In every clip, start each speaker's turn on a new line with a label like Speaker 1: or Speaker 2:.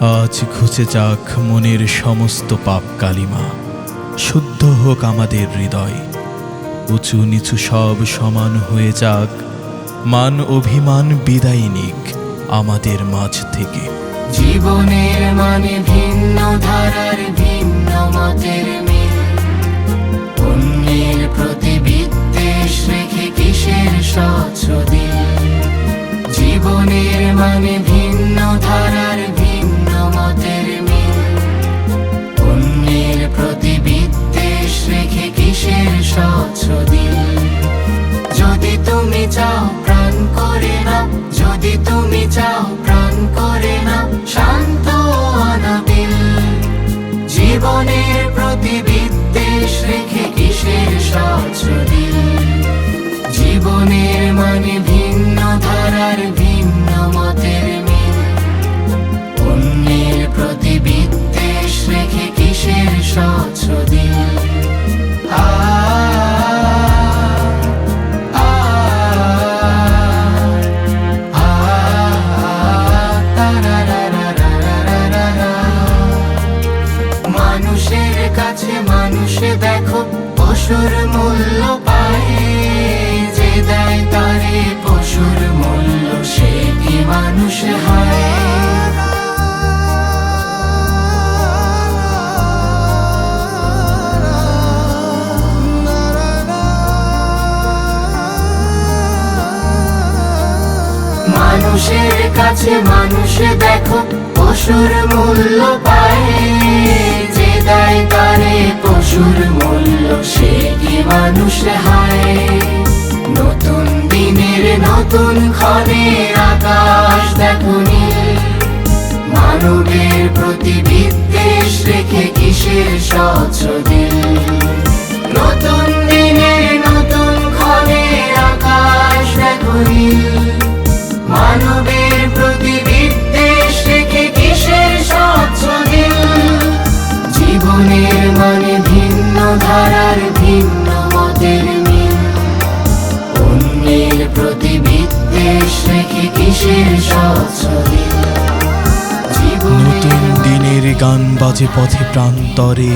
Speaker 1: আজ ঘুচে যাক মনের সমস্ত পাপ কালিমা। শুদ্ধ হোক আমাদের হৃদয়। উঁচু নিচু সব সমান হয়ে যাক। মান অভিমান বিদায় নিক আমাদের মাঝ থেকে।
Speaker 2: জীবনের মানে দিল যদি তুমি চাও প্রাণ করে না যদি তুমি চাও প্রাণ করে না শান্ত অনাবিল। জীবনের দেখো, পশুর মূল্য পায় যে দেয় তারে পশুর মূল্য, সে কি মানুষ হয়? মানুষের কাছে মানুষে দেখো, পশুর মূল্য পায় মানুষ হায়। নতুন দিনের নতুন ক্ষণের আকাশ দেখো নীল। মানবের প্রতি
Speaker 1: নতুন দিনের গান বাজে পথে প্রান্তরে।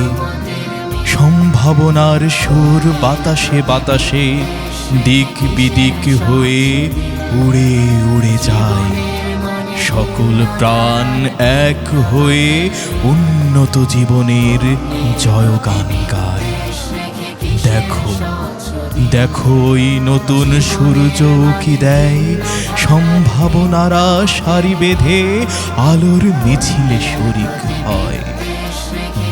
Speaker 1: সম্ভাবনার সুর বাতাসে বাতাসে দিক বিদিক হয়ে উড়ে উড়ে যায়। সকল প্রাণ এক হয়ে উন্নত জীবনের জয়গান গায়। দেখো দেখো ওই নতুন সূর্য কি দেয়? সম্ভাবনারা সারি বেঁধে আলোর মিছিলে শরিক হয়।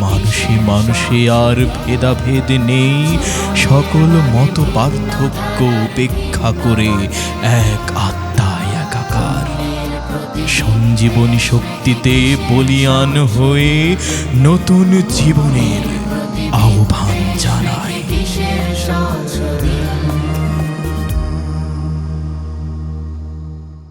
Speaker 1: মানুষে মানুষে আর ভেদাভেদ নেই। সকল মত পার্থক্য উপেক্ষা করে এক আত্মায় একাকার। সঞ্জীবনী শক্তিতে বলিয়ান হয়ে নতুন জীবনের